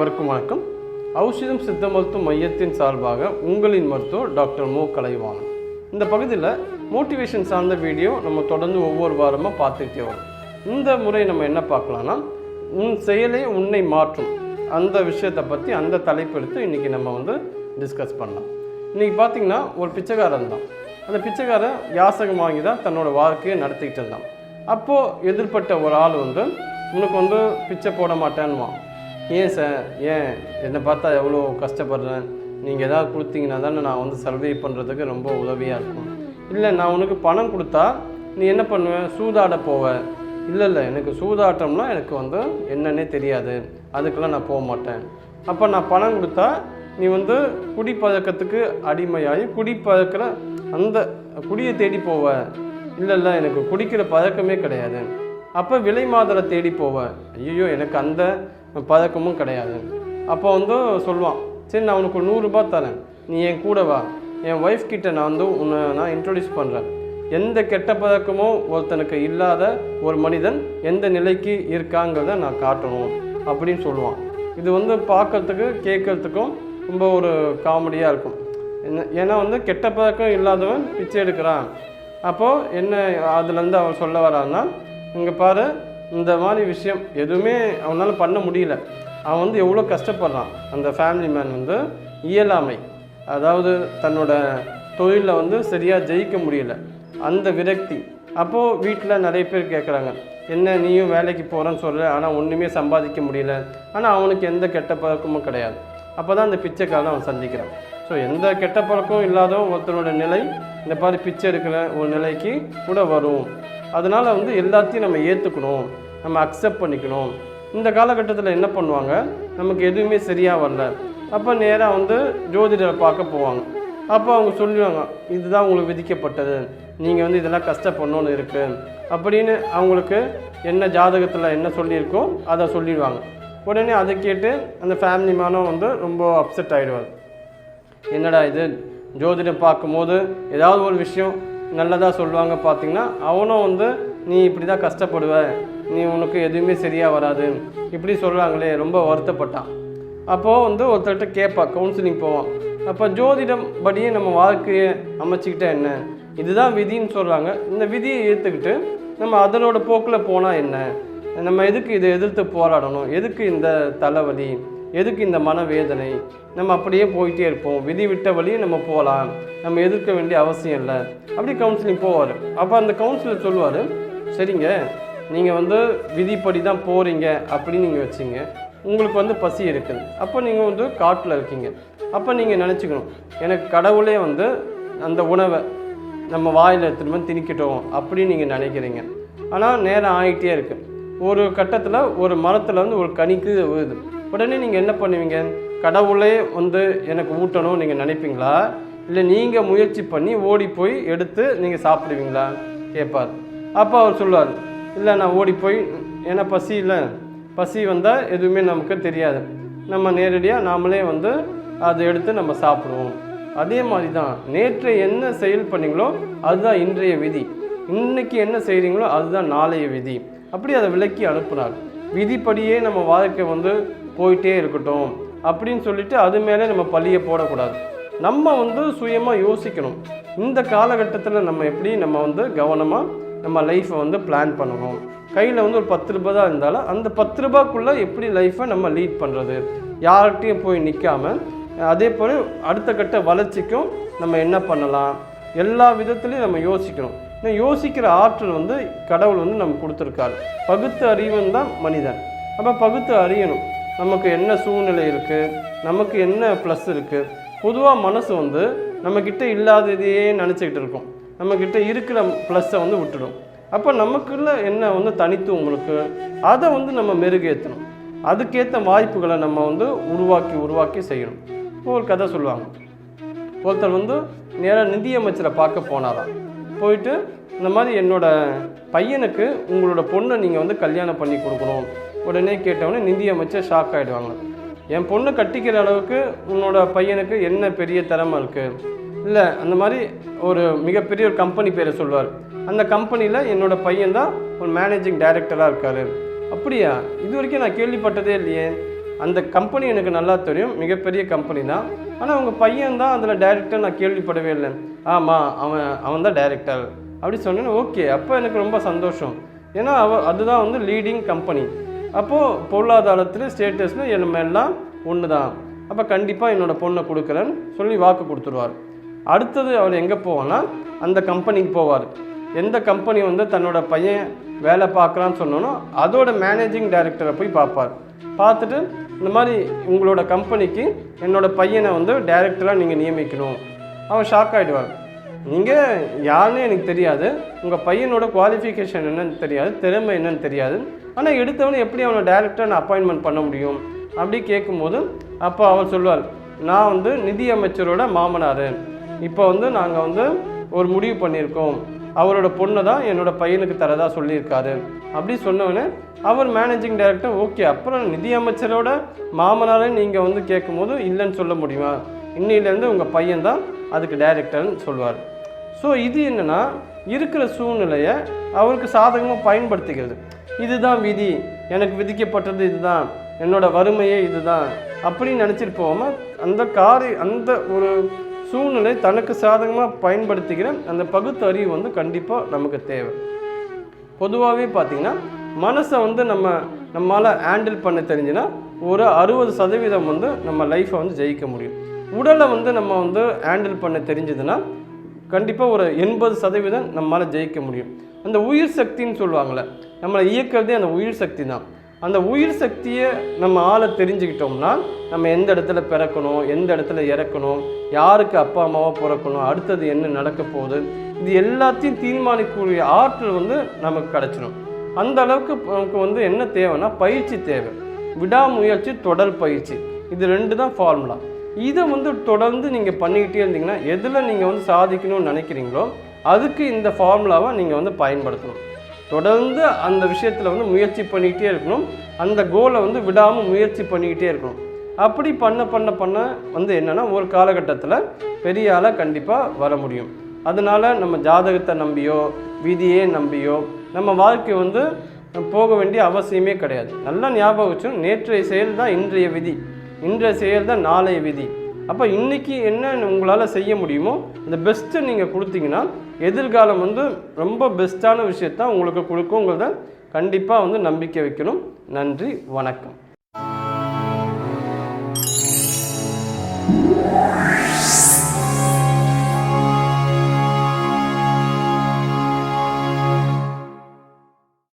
அனைவருக்கும் வணக்கம். ஔஷதம் சித்த மருத்துவ மையத்தின் சார்பாக உங்களின் மருத்துவர் டாக்டர் மு. கலைவாணன். இந்த பகுதியில் மோட்டிவேஷன் சார்ந்த வீடியோ நம்ம தொடர்ந்து ஒவ்வொரு வாரமாக பார்த்துக்கிட்டே வரும். இந்த முறை நம்ம என்ன பார்க்கலாம்னா உன் செயலே உன்னை மாற்றும். அந்த விஷயத்தை பற்றி அந்த தலைப்பு எடுத்து இன்றைக்கி நம்ம வந்து டிஸ்கஸ் பண்ணலாம். இன்றைக்கி பார்த்தீங்கன்னா ஒரு பிச்சைக்காரன் தான். அந்த பிச்சைக்காரன் யாசகம் வாங்கி தான் தன்னோட வாழ்க்கையை நடத்திக்கிட்டு இருந்தான். அப்போது எதிர்பட்ட ஒரு ஆள் வந்து உனக்கு வந்து பிச்சை போட மாட்டேன்னுவான். ஏன் சார்? ஏன்? என்னை பார்த்தா எவ்வளோ கஷ்டப்படுறேன். நீங்கள் எதாவது கொடுத்தீங்கன்னா தானே நான் வந்து சர்வே பண்ணுறதுக்கு ரொம்ப உதவியாக இருக்கும். இல்லை நான் உனக்கு பணம் கொடுத்தா நீ என்ன பண்ணுவ? சூதாட போவ. இல்லை இல்லை எனக்கு சூதாட்டம்னா எனக்கு வந்து என்னன்னே தெரியாது. அதுக்கெல்லாம் நான் போக மாட்டேன். அப்போ நான் பணம் கொடுத்தா நீ வந்து குடிப்பழக்கத்துக்கு அடிமையாகி குடிப்பழக்கிற அந்த குடியை தேடி போவ. இல்லை இல்லை எனக்கு குடிக்கிற பழக்கமே கிடையாது. அப்போ விலை மாதரை தேடி போவேன் ஐயோ எனக்கு அந்த பழக்கமும் கிடையாது. அப்போ வந்து சொல்லுவான் சரி நான் உனக்கு ஒரு நூறுரூபா தரேன். நீ என் கூட வா. என் ஒய்ஃப் கிட்ட நான் வந்து உன்னை நான் இன்ட்ரொடியூஸ் பண்ணுறேன் எந்த கெட்ட பழக்கமும் ஒருத்தனுக்கு இல்லாத ஒரு மனிதன் எந்த நிலைக்கு இருக்காங்கிறத நான் காட்டணும் அப்படின்னு சொல்லுவான். இது வந்து பார்க்கறதுக்கு கேட்கறதுக்கும் ரொம்ப ஒரு காமெடியாக இருக்கும். என்ன ஏன்னா வந்து கெட்ட பழக்கம் இல்லாதவன் பிச்சை எடுக்கிறான். அப்போது என்ன அதுலேருந்து அவன் சொல்ல வரான்னா இங்கே பாரு இந்த மாதிரி விஷயம் எதுவுமே அவனால் பண்ண முடியல. அவன் வந்து எவ்வளோ கஷ்டப்படுறான். அந்த ஃபேமிலி மேன் வந்து இயலாமை. அதாவது தன்னோட தொழிலில் வந்து சரியாக ஜெயிக்க முடியல. அந்த விரக்தி. அப்போது வீட்டில் நிறைய பேர் கேட்குறாங்க என்ன நீயும் வேலைக்கு போகிறேன்னு சொல்கிற ஆனால் ஒன்றுமே சம்பாதிக்க முடியல. ஆனால் அவனுக்கு எந்த கெட்ட பழக்கமும் கிடையாது. அப்போ தான் அந்த பிச்சைக்காரன் அவன் சந்திக்கிறான். ஸோ எந்த கெட்ட பழக்கமும் இல்லாத ஒருத்தனோட நிலை இந்த மாதிரி பிச்சை எடுக்கிற ஒரு நிலைக்கு கூட வரும். அதனால் வந்து எல்லாத்தையும் நம்ம ஏற்றுக்கணும் நம்ம அக்செப்ட் பண்ணிக்கணும். இந்த காலகட்டத்தில் என்ன பண்ணுவாங்க? நமக்கு எதுவுமே சரியாக வரல. அப்போ நேராக வந்து ஜோதிடரை பார்க்க போவாங்க. அப்போ அவங்க சொல்லுவாங்க இதுதான் உங்களுக்கு விதிக்கப்பட்டது. நீங்கள் வந்து இதெல்லாம் கஷ்டப்படணும்னு இருக்குது அப்படின்னு அவங்களுக்கு என்ன ஜாதகத்தில் என்ன சொல்லியிருக்கோ அதை சொல்லிடுவாங்க. உடனே அதை கேட்டு அந்த ஃபேமிலி மேனும் வந்து ரொம்ப அப்செட் ஆகிடுவார் என்னடா இது? ஜோதிடம் பார்க்கும்போது ஏதாவது ஒரு விஷயம் நல்லதாக சொல்லுவாங்க பார்த்தீங்கன்னா அவனும் வந்து நீ இப்படி தான் கஷ்டப்படுவ. நீ உனக்கு எதுவுமே சரியாக வராது. இப்படி சொல்கிறாங்களே ரொம்ப வருத்தப்பட்டான். அப்போது வந்து ஒருத்தர்கிட்ட கேட்பா கவுன்சிலிங் போவான். அப்போ ஜோதிடம் படியே நம்ம வாழ்க்கையை அமைச்சிக்கிட்டா என்ன? இதுதான் விதின்னு சொல்கிறாங்க இந்த விதியை ஏற்றுக்கிட்டு நம்ம அதனோட போக்கில் போனால் என்ன? நம்ம எதுக்கு இதை எதிர்த்து போராடணும்? எதுக்கு இந்த தலைவலி? எதுக்கு இந்த மனவேதனை? நம்ம அப்படியே போயிட்டே இருப்போம். விதி விட்ட வழியே நம்ம போகலாம். நம்ம எதிர்க்க வேண்டிய அவசியம் இல்லை. அப்படி கவுன்சிலிங் போவார். அப்போ அந்த கவுன்சிலர் சொல்லுவார் சரிங்க நீங்கள் வந்து விதிப்படி தான் போகிறீங்க அப்படின்னு நீங்கள் வச்சிங்க. உங்களுக்கு வந்து பசி இருக்குது அப்போ நீங்கள் வந்து காட்டில் இருக்கீங்க. அப்போ நீங்கள் நினச்சிக்கணும் எனக்கு கடவுளே வந்து அந்த உணவை நம்ம வாயில் எடுத்துகிட்டு வந்து திணிக்கிட்டோம் அப்படின்னு நீங்கள் நினைக்கிறீங்க. ஆனால் நேரம் ஆகிட்டே இருக்குது ஒரு கட்டத்தில் ஒரு மரத்தில் வந்து ஒரு கனிக்கு விழுது உடனே நீங்கள் என்ன பண்ணுவீங்க? கடவுளே வந்து எனக்கு ஊட்டணும் நீங்கள் நினைப்பீங்களா? இல்லை நீங்கள் முயற்சி பண்ணி ஓடி போய் எடுத்து நீங்கள் சாப்பிடுவீங்களா? கேட்பார் அப்போ அவர் சொல்லுவார் இல்லை நான் ஓடி போய் ஏன்னா பசி இல்லை. பசி வந்தால் எதுவுமே நமக்கு தெரியாது. நம்ம நேரடியாக நாமளே வந்து அதை எடுத்து நம்ம சாப்பிடுவோம். அதே மாதிரி தான் நேற்று என்ன செயல் பண்ணீங்களோ அதுதான் இன்றைய விதி. இன்னைக்கு என்ன செய்கிறீங்களோ அதுதான் நாளைய விதி. அப்படி அதை விலக்கி அனுப்புனார். விதிப்படியே நம்ம வாழ்க்கை வந்து போயிட்டே இருக்கட்டும் அப்படின்னு சொல்லிட்டு அது மேலே நம்ம பழியை போடக்கூடாது. நம்ம வந்து சுயமாக யோசிக்கணும். இந்த காலகட்டத்தில் நம்ம எப்படி நம்ம வந்து கவனமாக நம்ம லைஃப்பை வந்து பிளான் பண்ணணும். கையில் வந்து ஒரு பத்து ரூபா தான் இருந்தாலும் அந்த பத்து ரூபாய்க்குள்ளே எப்படி லைஃப்பை நம்ம லீட் பண்ணுறது யார்கிட்டையும் போய் நிற்காம அதே போல் அடுத்த கட்ட வளர்ச்சிக்கும் நம்ம என்ன பண்ணலாம்? எல்லா விதத்துலையும் நம்ம யோசிக்கணும். இன்னும் யோசிக்கிற ஆற்றல் வந்து கடவுள் வந்து நமக்கு கொடுத்துருக்காரு. பகுத்து அறிவன் தான் மனிதன். அப்போ பகுத்து அறியணும். நமக்கு என்ன சூழ்நிலை இருக்குது நமக்கு என்ன ப்ளஸ் இருக்குது பொதுவாக மனசு வந்து நம்மக்கிட்ட இல்லாததையே நினச்சிக்கிட்டு இருக்கும். நம்மக்கிட்ட இருக்கிற ப்ளஸ்ஸை வந்து விட்டுடும். அப்போ நமக்குள்ள என்ன வந்து தனித்துவம் இருக்குது அதை வந்து நம்ம மெருகேற்றணும் அதுக்கேற்ற வாய்ப்புகளை நம்ம வந்து உருவாக்கி உருவாக்கி செய்யணும். ஒரு கதை சொல்லுவாங்க. ஒருத்தர் வந்து நேராக நிதியமைச்சரை பார்க்க போனாராம். போயிட்டு இந்த மாதிரி என்னோடய பையனுக்கு உங்களோட பொண்ணை நீங்கள் வந்து கல்யாணம் பண்ணி கொடுக்கணும். உடனே கேட்டவொடனே நிதியமைச்சர் ஷாக் ஆகிடுவாங்க என் பொண்ணு கட்டிக்கிற அளவுக்கு உன்னோட பையனுக்கு என்ன பெரிய திறமை இருக்குது இல்லை அந்த மாதிரி ஒரு மிகப்பெரிய ஒரு கம்பெனி பேரை சொல்லுவார். அந்த கம்பெனியில் என்னோடய பையன் தான் ஒரு மேனேஜிங் டைரக்டராக இருக்கார். அப்படியா? இது வரைக்கும் நான் கேள்விப்பட்டதே இல்லையே. அந்த கம்பெனி எனக்கு நல்லா தெரியும். மிகப்பெரிய கம்பெனி தான். ஆனால் அவங்க பையன் தான் அதில் டைரக்டர் நான் கேள்விப்படவே இல்லை. ஆமாம் அவன் அவன் தான் டைரக்டர் அப்படி சொன்னேன்னு ஓகே அப்போ எனக்கு ரொம்ப சந்தோஷம். ஏன்னா அவ அதுதான் வந்து லீடிங் கம்பெனி அப்போது பொருளாதாரத்தில் ஸ்டேட்டஸில் நம்ம எல்லாம் ஒன்று தான் அப்போ கண்டிப்பாக என்னோட பொண்ணை கொடுக்குறேன்னு சொல்லி வாக்கு கொடுத்துருவார். அடுத்தது அவர் எங்கே போவான்னா அந்த கம்பெனிக்கு போவார். எந்த கம்பெனி வந்து தன்னோட பையன் வேலை பார்க்குறான்னு சொன்னோன்னோ அதோட மேனேஜிங் டைரக்டரை போய் பார்ப்பார். பார்த்துட்டு இந்த மாதிரி உங்களோட கம்பெனிக்கு என்னோடய பையனை வந்து டைரக்டராக நீங்கள் நியமிக்கணும். அவன் ஷாக் ஆகிடுவார் நீங்கள் யாருன்னு எனக்கு தெரியாது. உங்கள் பையனோட குவாலிஃபிகேஷன் என்னன்னு தெரியாது. திறமை என்னன்னு தெரியாது. ஆனால் எடுத்தவனே எப்படி அவனை டைரக்டராக நான் அப்பாயின்மெண்ட் பண்ண முடியும்? அப்படி கேட்கும்போது அப்போ அவர் சொல்லுவார் நான் வந்து நிதி அமைச்சரோட மாமனார். இப்போ வந்து நாங்கள் வந்து ஒரு முடிவு பண்ணியிருக்கோம். அவரோட பொண்ணை தான் என்னோட பையனுக்கு தரதா சொல்லியிருக்காரு. அப்படி சொன்னவொடனே அவர் மேனேஜிங் டைரக்டர் ஓகே அப்புறம் நிதி அமைச்சரோட மாமனாரை நீங்கள் வந்து கேட்கும்போது இல்லைன்னு சொல்ல முடியுமா? இன்னிலேருந்து உங்கள் பையன் தான் அதுக்கு டைரக்டர்னு சொல்லுவார் ஸோ இது என்னென்னா இருக்கிற சூழ்நிலையை அவருக்கு சாதகமாக பயன்படுத்திக்கிறது. இதுதான் விதி. எனக்கு விதிக்கப்பட்டது இதுதான். என்னோடய வறுமையே இதுதான். அப்படின்னு நினச்சிட்டு போகாமல் அந்த காரி அந்த ஒரு சூழ்நிலை தனக்கு சாதகமாக பயன்படுத்திக்கிற அந்த பகுத்தறிவு வந்து கண்டிப்பாக நமக்கு தேவை. பொதுவாகவே பார்த்தீங்கன்னா மனசை வந்து நம்ம நம்மளால் ஹேண்டில் பண்ண தெரிஞ்சுன்னா ஒரு அறுபது சதவீதம் வந்து நம்ம லைஃப்பை வந்து ஜெயிக்க முடியும். உடலை வந்து நம்ம வந்து ஹேண்டில் பண்ண தெரிஞ்சதுன்னா கண்டிப்பாக ஒரு எண்பது சதவீதம் நம்மளால் ஜெயிக்க முடியும். அந்த உயிர் சக்தின்னு சொல்லுவாங்கள்ல நம்மளை இயக்கிறதே அந்த உயிர் சக்தி தான். அந்த உயிர் சக்தியை நம்ம ஆளை தெரிஞ்சுக்கிட்டோம்னா நம்ம எந்த இடத்துல பிறக்கணும் எந்த இடத்துல இறக்கணும் யாருக்கு அப்பா அம்மாவாக பிறக்கணும் அடுத்தது என்ன நடக்க போகுது இது எல்லாத்தையும் தீர்மானிக்கக்கூடிய ஆற்றல் வந்து நமக்கு கிடச்சிடும் அந்த அளவுக்கு நமக்கு வந்து என்ன தேவைன்னா பயிற்சி தேவை. விடாமுயற்சி தொடர் பயிற்சி. இது ரெண்டு தான் ஃபார்முலா இதை வந்து தொடர்ந்து நீங்கள் பண்ணிக்கிட்டே இருந்தீங்கன்னா எதில் நீங்கள் வந்து சாதிக்கணும்னு நினைக்கிறீங்களோ அதுக்கு இந்த ஃபார்முலாவை நீங்கள் வந்து பயன்படுத்தணும். தொடர்ந்து அந்த விஷயத்தில் வந்து முயற்சி பண்ணிக்கிட்டே இருக்கணும். அந்த கோலை வந்து விடாமல் முயற்சி பண்ணிக்கிட்டே இருக்கணும். அப்படி பண்ண பண்ண பண்ண வந்து என்னென்னா ஒரு காலகட்டத்தில் பெரிய ஆளாக கண்டிப்பாக வர முடியும். அதனால் நம்ம ஜாதகத்தை நம்பியோ விதியே நம்பியோ நம்ம வாழ்க்கை வந்து போக வேண்டிய அவசியமே கிடையாது. நல்லா ஞாபகம் வச்சோம் நேற்றைய செயல் தான் இன்றைய விதி. இன்றைய செயல் தான் நாளைய விதி. அப்போ இன்றைக்கி என்ன உங்களால் செய்ய முடியுமோ அந்த பெஸ்ட்டை நீங்கள் கொடுத்தீங்கன்னா எதிர்காலம் வந்து ரொம்ப பெஸ்ட்டான விஷயத்தான் உங்களுக்கு கொடுக்குங்கிறத கண்டிப்பாக வந்து நம்பிக்கை வைக்கணும். நன்றி வணக்கம்.